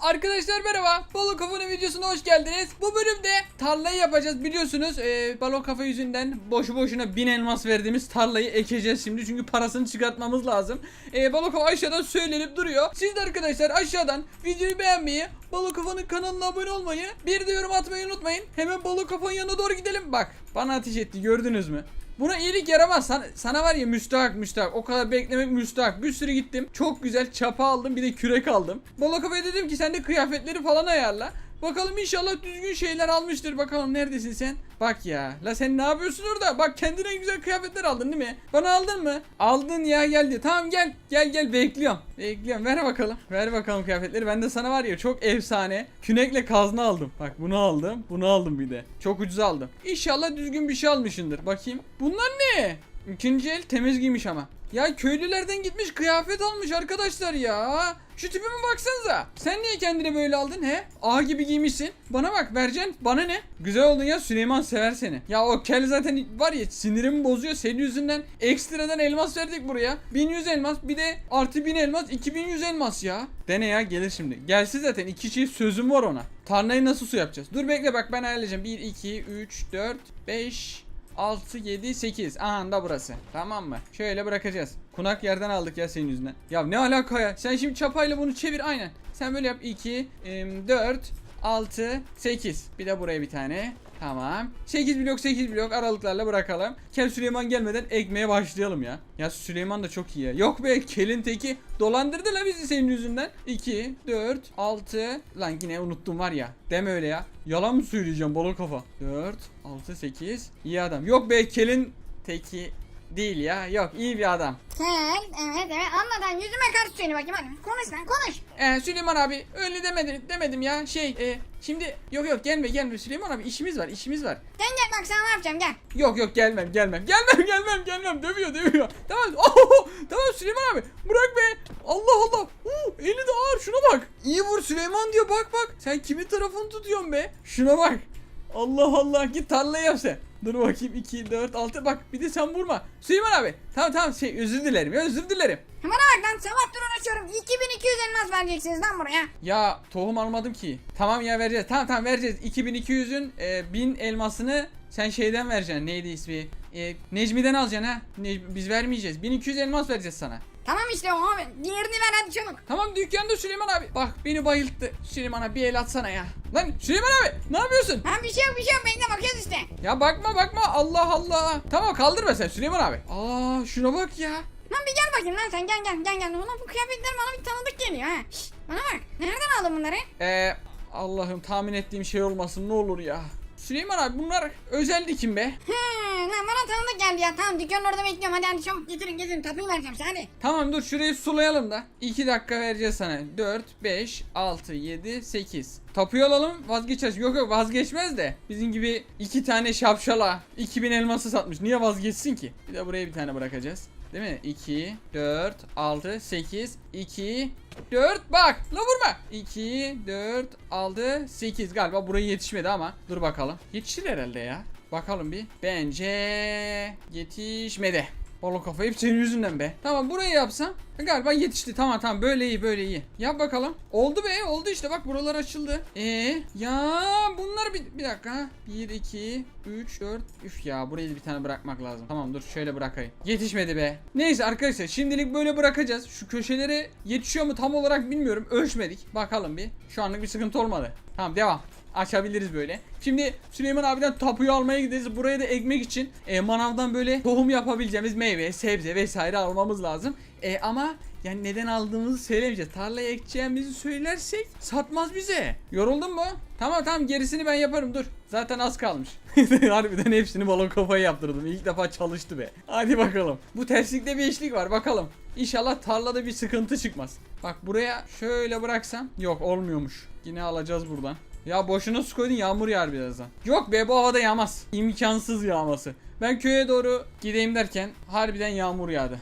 Arkadaşlar merhaba. Balon Kafa'nın videosuna hoş geldiniz. Bu bölümde tarlayı yapacağız. Biliyorsunuz e, Balon Kafa yüzünden boşu boşuna bin elmas verdiğimiz tarlayı ekeceğiz şimdi. Çünkü parasını çıkartmamız lazım. E, Balon Kafa aşağıdan söylenip duruyor. Siz de arkadaşlar aşağıdan videoyu beğenmeyi, Balon Kafa'nın kanalına abone olmayı, bir de yorum atmayı unutmayın. Hemen Balon Kafa'nın yanına doğru gidelim. Bak bana ateş etti gördünüz mü? Buna iyilik yaramaz. Sana, sana var ya müstahak müstahak. O kadar beklemek müstahak. Bir sürü gittim. Çok güzel çapa aldım. Bir de kürek aldım. Balakafa'ya dedim ki sen de kıyafetleri falan ayarla. Bakalım inşallah düzgün şeyler almıştır. Bakalım neredesin sen? Bak ya. La sen ne yapıyorsun orada? Bak kendine en güzel kıyafetler aldın değil mi? Bana aldın mı? Aldın ya geldi. Tamam gel. Gel gel bekliyorum. Bekliyorum. Ver bakalım. Ver bakalım kıyafetleri. Ben de sana var ya çok efsane. Künekle kazma aldım. Bak bunu aldım. Bunu aldım bir de. Çok ucuz aldım. İnşallah düzgün bir şey almışındır. Bakayım. Bunlar ne? İkinci el temiz giymiş ama. Ya köylülerden gitmiş kıyafet almış arkadaşlar ya. Şu tipime baksanıza. Sen niye kendine böyle aldın he? A gibi giymişsin. Bana bak vereceksin. Bana ne? Güzel oldun ya Süleyman sever seni. Ya o kel zaten var ya sinirimi bozuyor. Senin yüzünden ekstradan elmas verdik buraya. 1100 elmas bir de artı 1000 elmas 2100 elmas ya. Dene ya gelir şimdi. Gelsin zaten iki çift sözüm var ona. Tarlayı nasıl su yapacağız? Dur bekle bak ben ayarlayacağım. 1, 2, 3, 4, 5, 6, 7, 8. Aha da burası. Tamam mı? Şöyle bırakacağız. Kunak yerden aldık ya senin yüzünden. Ya ne alaka ya? Sen şimdi çapayla bunu çevir aynen. Sen böyle yap. 2, 4, 6, 8. Bir de buraya bir tane. Tamam. 8 blok 8 blok aralıklarla bırakalım. Kel Süleyman gelmeden ekmeye başlayalım ya. Ya Süleyman da çok iyi ya. Yok be kelin teki dolandırdı la bizi senin yüzünden. 2, 4, 6. Lan yine unuttum var ya. Deme öyle ya. Yalan mı söyleyeceğim balo kafa? 4, 6, 8. İyi adam. Yok be kelin teki değil ya. Yok iyi bir adam. Kel, evet evet anladan yüzüme karşı söyle bakayım hadi. Konuş lan konuş. Ee, Süleyman abi öyle demedim, demedim ya. Şey e, şimdi yok yok gelme gelme Süleyman abi işimiz var işimiz var. Gel gel bak sana ne yapacağım gel. Yok yok gelmem gelmem gelmem gelmem gelmem dövüyor dövüyor. Tamam oh, tamam Süleyman abi bırak be. Allah Allah. Uh, eli de ağır şuna bak. İyi vur Süleyman diyor bak bak. Sen kimin tarafını tutuyorsun be? Şuna bak. Allah Allah git tarlayı yap sen. Dur bakayım 2 4 6 bak bir de sen vurma. Süleyman abi tamam tamam şey özür dilerim ya özür dilerim. Hemen bak lan sabahdır uğraşıyorum. 2200 elmas vereceksiniz lan buraya. Ya tohum almadım ki. Tamam ya vereceğiz. Tamam tamam vereceğiz. 2200'ün e, 1000 elmasını sen şeyden vereceksin. Neydi ismi? E, Necmi'den alacaksın ha. Ne- biz vermeyeceğiz. 1200 elmas vereceğiz sana. Tamam işte o abi. Diğerini ver hadi çabuk. Tamam dükkanda Süleyman abi. Bak beni bayılttı. Süleyman abi bir el atsana ya. Lan Süleyman abi ne yapıyorsun? Ha bir şey yok bir şey yok bekle bakıyoruz işte. Ya bakma bakma Allah Allah. Tamam kaldırma sen Süleyman abi. Aa şuna bak ya. Lan bir gel bakayım lan sen gel gel gel gel. Ulan bu kıyafetler bana bir tanıdık geliyor ha. Şşt, bana bak. Nereden aldın bunları? Ee, Allah'ım tahmin ettiğim şey olmasın ne olur ya. Süleyman abi bunlar özel dikim be. He lan bana tanıdık geldi ya. Tamam dükkanın orada bekliyorum hadi hadi çabuk getirin getirin tapuyu vereceğim size hadi. Tamam dur şurayı sulayalım da. 2 dakika vereceğiz sana. 4, 5, 6, 7, 8. Tapuyu alalım vazgeçeriz. Yok yok vazgeçmez de. Bizim gibi iki tane şapşala 2000 elması satmış. Niye vazgeçsin ki? Bir de buraya bir tane bırakacağız. Değil mi? 2, 4, 6, 8, 2, 4 bak la vurma. 2 4 6 8 galiba buraya yetişmedi ama. Dur bakalım. Yetişir herhalde ya. Bakalım bir. Bence yetişmedi Balon kafa hep senin yüzünden be. Tamam burayı yapsam e, galiba yetişti. Tamam tamam böyle iyi böyle iyi. Yap bakalım. Oldu be oldu işte bak buralar açıldı. E ya bunlar bir, bir dakika. ha. 1 2 3 4 üf ya burayı bir tane bırakmak lazım. Tamam dur şöyle bırakayım. Yetişmedi be. Neyse arkadaşlar şimdilik böyle bırakacağız. Şu köşelere yetişiyor mu tam olarak bilmiyorum. Ölçmedik. Bakalım bir. Şu anlık bir sıkıntı olmadı. Tamam devam açabiliriz böyle. Şimdi Süleyman abiden tapuyu almaya gideceğiz. Buraya da ekmek için e, manavdan böyle tohum yapabileceğimiz meyve, sebze vesaire almamız lazım. E, ama yani neden aldığımızı söylemeyeceğiz. Tarlaya ekeceğimizi söylersek satmaz bize. Yoruldun mu? Tamam tamam gerisini ben yaparım dur. Zaten az kalmış. Harbiden hepsini balon kafayı yaptırdım. İlk defa çalıştı be. Hadi bakalım. Bu terslikte bir işlik var bakalım. İnşallah tarlada bir sıkıntı çıkmaz. Bak buraya şöyle bıraksam. Yok olmuyormuş. Yine alacağız buradan. Ya boşuna su koydun yağmur yağar birazdan. Yok be bu havada yağmaz. İmkansız yağması. Ben köye doğru gideyim derken harbiden yağmur yağdı.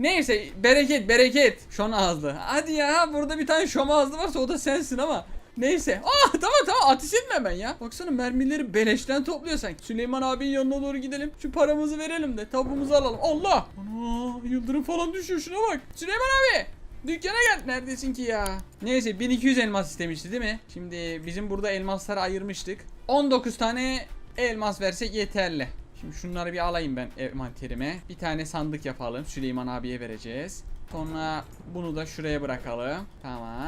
Neyse bereket bereket. Şom ağızlı. Hadi ya burada bir tane şom ağızlı varsa o da sensin ama. Neyse. Aa tamam tamam ateş etme ben ya. Baksana mermileri beleşten topluyor sanki. Süleyman abinin yanına doğru gidelim. Şu paramızı verelim de tabumuzu alalım. Allah. Ana yıldırım falan düşüyor şuna bak. Süleyman abi. Dükkana gel. Neredesin ki ya? Neyse 1200 elmas istemişti değil mi? Şimdi bizim burada elmasları ayırmıştık. 19 tane elmas versek yeterli. Şimdi şunları bir alayım ben envanterime. Bir tane sandık yapalım. Süleyman abiye vereceğiz. Sonra bunu da şuraya bırakalım. Tamam.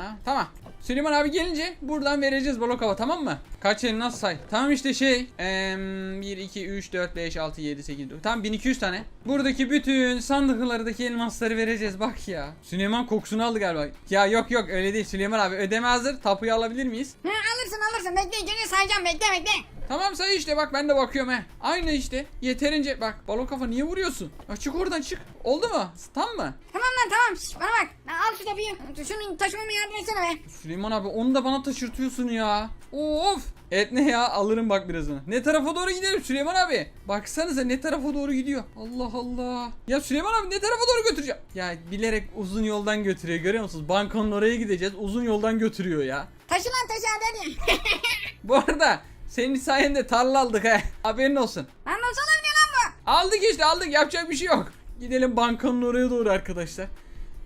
Süleyman abi gelince buradan vereceğiz blok hava tamam mı? Kaç elmas say? Tamam işte şey. Em, 1, 2, 3, 4, 5, 6, 7, 8, 9. Tamam 1200 tane. Buradaki bütün sandıklardaki elmasları vereceğiz bak ya. Süleyman kokusunu aldı galiba. Ya yok yok öyle değil Süleyman abi. Ödeme hazır. Tapuyu alabilir miyiz? Ha, alırsın alırsın bekle gene sayacağım bekle bekle. Tamam say işte bak ben de bakıyorum he. Aynı işte. Yeterince bak balon kafa niye vuruyorsun? Ya çık oradan çık. Oldu mu? Tam mı? Tamam lan tamam Şş, bana bak. Lan al şu tapuyu. Şunu taşımama yardım etsene be. Süleyman abi onu da bana taşırtıyorsun ya. Of. Evet ne ya alırım bak birazını. Ne tarafa doğru gidelim Süleyman abi? Baksanıza ne tarafa doğru gidiyor. Allah Allah. Ya Süleyman abi ne tarafa doğru götüreceğim? Ya bilerek uzun yoldan götürüyor görüyor musunuz? Bankanın oraya gideceğiz. Uzun yoldan götürüyor ya. Taşı lan taşı hadi hadi. Bu arada senin sayende tarla aldık he. Haberin olsun. lan nasıl olabilir lan bu? Aldık işte aldık yapacak bir şey yok. Gidelim bankanın oraya doğru arkadaşlar.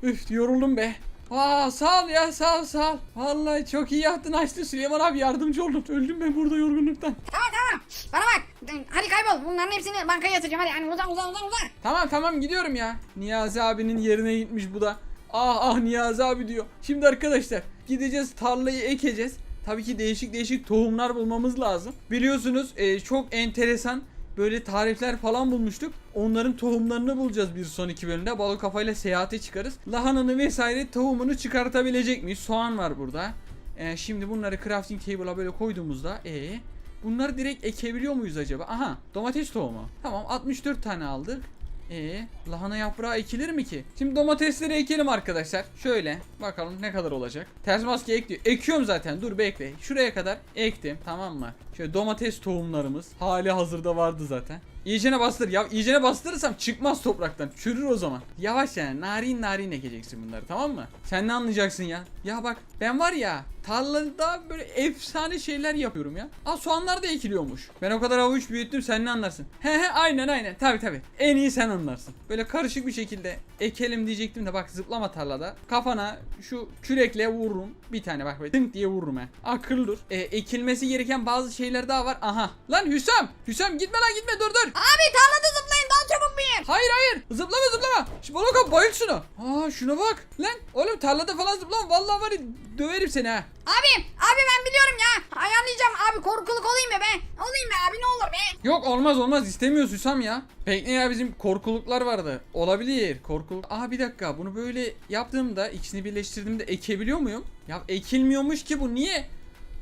Üf yoruldum be. Aa sağ ol ya sağ ol sağ ol. Vallahi çok iyi yaptın açtı Süleyman abi yardımcı oldun. Öldüm ben burada yorgunluktan. Tamam tamam. Bana bak. Hadi kaybol. Bunların hepsini bankaya yatıracağım. Hadi hani uzan uzan uzan uzan. Tamam tamam gidiyorum ya. Niyazi abinin yerine gitmiş bu da. Ah ah Niyazi abi diyor. Şimdi arkadaşlar gideceğiz tarlayı ekeceğiz. Tabii ki değişik değişik tohumlar bulmamız lazım. Biliyorsunuz e, çok enteresan böyle tarifler falan bulmuştuk. Onların tohumlarını bulacağız bir sonraki bölümde. Balık kafayla seyahate çıkarız. Lahananı vesaire tohumunu çıkartabilecek miyiz? Soğan var burada. E, şimdi bunları crafting table'a böyle koyduğumuzda e bunları direkt ekebiliyor muyuz acaba? Aha domates tohumu. Tamam 64 tane aldık. Ee, lahana yaprağı ekilir mi ki? Şimdi domatesleri ekelim arkadaşlar. Şöyle bakalım ne kadar olacak. Ters maske ekliyor. Ekiyorum zaten. Dur bekle. Şuraya kadar ektim. Tamam mı? Şöyle domates tohumlarımız hali hazırda vardı zaten. İyicene bastır. Ya iyicene bastırırsam çıkmaz topraktan. Çürür o zaman. Yavaş yani. Narin narin ekeceksin bunları tamam mı? Sen ne anlayacaksın ya? Ya bak ben var ya tarlada böyle efsane şeyler yapıyorum ya. Aa soğanlar da ekiliyormuş. Ben o kadar avuç büyüttüm sen ne anlarsın? He he aynen aynen. Tabi tabi. En iyi sen anlarsın. Böyle karışık bir şekilde ekelim diyecektim de bak zıplama tarlada. Kafana şu kürekle vururum. Bir tane bak böyle tınk diye vururum he. Akıl dur. E, ekilmesi gereken bazı şeyler daha var. Aha. Lan Hüsam. Hüsam gitme lan gitme dur dur. Abi tarlada zıplayın daha çabuk büyür. Hayır hayır. Zıplama zıplama. Şu balon bayılt şunu. Aa şuna bak. Lan oğlum tarlada falan zıplama. Vallahi var ya döverim seni ha. Abi abi ben biliyorum ya. Ayarlayacağım abi korkuluk olayım be? Olayım be abi ne olur be. Yok olmaz olmaz istemiyoruz Hüsam ya. Bekle ya bizim korkuluklar vardı. Olabilir korkuluk. Aa bir dakika bunu böyle yaptığımda ikisini birleştirdiğimde ekebiliyor muyum? Ya ekilmiyormuş ki bu niye?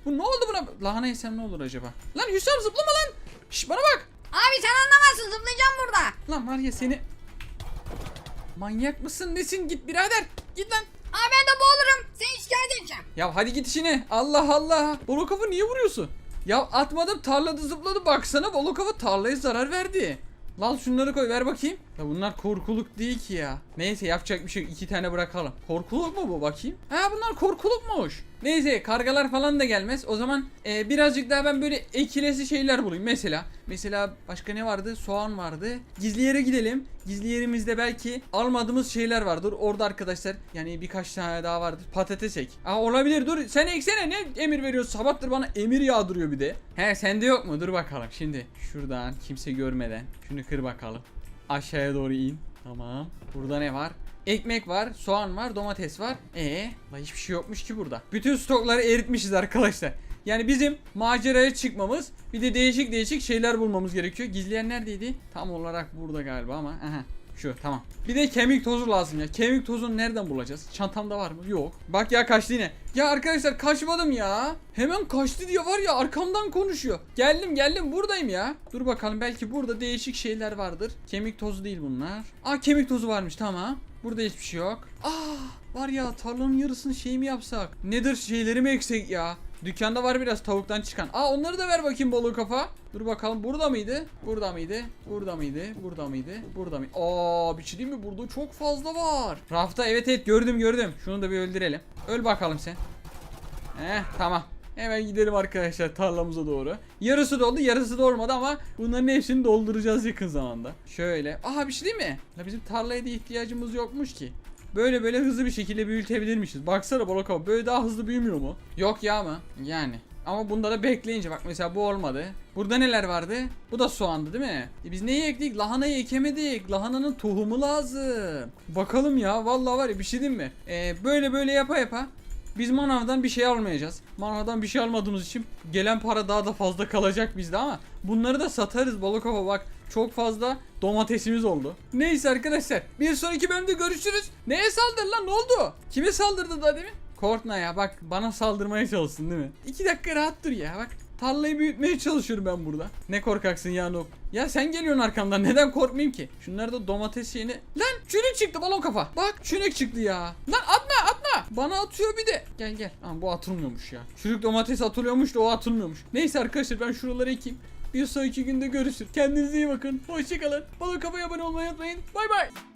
Bu ne oldu buna? Lahana yesem ne olur acaba? Lan Hüsam zıplama lan. Şş bana bak. Abi sen anlamazsın zıplayacağım burada. Lan var ya seni. Manyak mısın nesin git birader. Git lan. Abi ben de boğulurum. Seni şikayet edeceğim. Ya hadi git işine. Allah Allah. Bolo kafa niye vuruyorsun? Ya atmadım tarlada zıpladı baksana bolo kafa tarlaya zarar verdi. Lan şunları koy ver bakayım. Ya bunlar korkuluk değil ki ya. Neyse yapacak bir şey iki tane bırakalım. Korkuluk mu bu bakayım? Ha bunlar korkulukmuş. Neyse kargalar falan da gelmez. O zaman e, birazcık daha ben böyle ekilesi şeyler bulayım. Mesela mesela başka ne vardı? Soğan vardı. Gizli yere gidelim. Gizli yerimizde belki almadığımız şeyler vardır. Orada arkadaşlar yani birkaç tane daha vardır. Patates ek. Aa olabilir dur. Sen eksene ne emir veriyorsun? Sabahtır bana emir yağdırıyor bir de. He sende yok mu? Dur bakalım. Şimdi şuradan kimse görmeden şunu kır bakalım. Aşağıya doğru in. Tamam. Burada ne var? Ekmek var, soğan var, domates var. Ee, hiçbir şey yokmuş ki burada. Bütün stokları eritmişiz arkadaşlar. Yani bizim maceraya çıkmamız, bir de değişik değişik şeyler bulmamız gerekiyor. Gizleyen neredeydi? Tam olarak burada galiba ama. Aha. Şu tamam. Bir de kemik tozu lazım ya. Kemik tozunu nereden bulacağız? Çantamda var mı? Yok. Bak ya kaçtı yine. Ya arkadaşlar kaçmadım ya. Hemen kaçtı diye var ya arkamdan konuşuyor. Geldim geldim buradayım ya. Dur bakalım belki burada değişik şeyler vardır. Kemik tozu değil bunlar. Aa kemik tozu varmış tamam. Burada hiçbir şey yok. Aa var ya tarlanın yarısını şey mi yapsak? Nedir şeyleri mi eksik ya? Dükkanda var biraz tavuktan çıkan. Aa onları da ver bakayım balığı kafa. Dur bakalım burada mıydı? Burada mıydı? Burada mıydı? Burada mıydı? Burada mı? Aa bir şey değil mi? Burada çok fazla var. Rafta evet evet gördüm gördüm. Şunu da bir öldürelim. Öl bakalım sen. Eh tamam. Hemen gidelim arkadaşlar tarlamıza doğru. Yarısı doldu yarısı dolmadı ama bunların hepsini dolduracağız yakın zamanda. Şöyle. Aha bir şey değil mi? La bizim tarlaya da ihtiyacımız yokmuş ki. böyle böyle hızlı bir şekilde büyütebilirmişiz. Baksana kafa böyle daha hızlı büyümüyor mu? Yok ya mı? Yani. Ama bunda da bekleyince bak mesela bu olmadı. Burada neler vardı? Bu da soğandı değil mi? E biz neyi ekledik? Lahanayı ekemedik. Lahananın tohumu lazım. Bakalım ya vallahi var ya bir şey diyeyim mi? Ee, böyle böyle yapa yapa biz manavdan bir şey almayacağız. Manavdan bir şey almadığımız için gelen para daha da fazla kalacak bizde ama bunları da satarız balık kafa bak. Çok fazla domatesimiz oldu. Neyse arkadaşlar bir sonraki bölümde görüşürüz. Neye saldırdı lan ne oldu? Kime saldırdı daha demin? Korkma ya bak bana saldırmaya çalışsın değil mi? İki dakika rahat dur ya bak. Tarlayı büyütmeye çalışıyorum ben burada. Ne korkaksın ya Noob. Ya sen geliyorsun arkamdan neden korkmayayım ki? Şunlar da domates şeyini. Lan çürük çıktı balon kafa. Bak çürük çıktı ya. Lan atma atma. Bana atıyor bir de. Gel gel. Aa, bu atılmıyormuş ya. Çürük domates atılıyormuş da o atılmıyormuş. Neyse arkadaşlar ben şuraları ekeyim. Bir sonraki günde görüşürüz. Kendinize iyi bakın. Hoşçakalın. Balon kafaya abone olmayı unutmayın. Bay bay.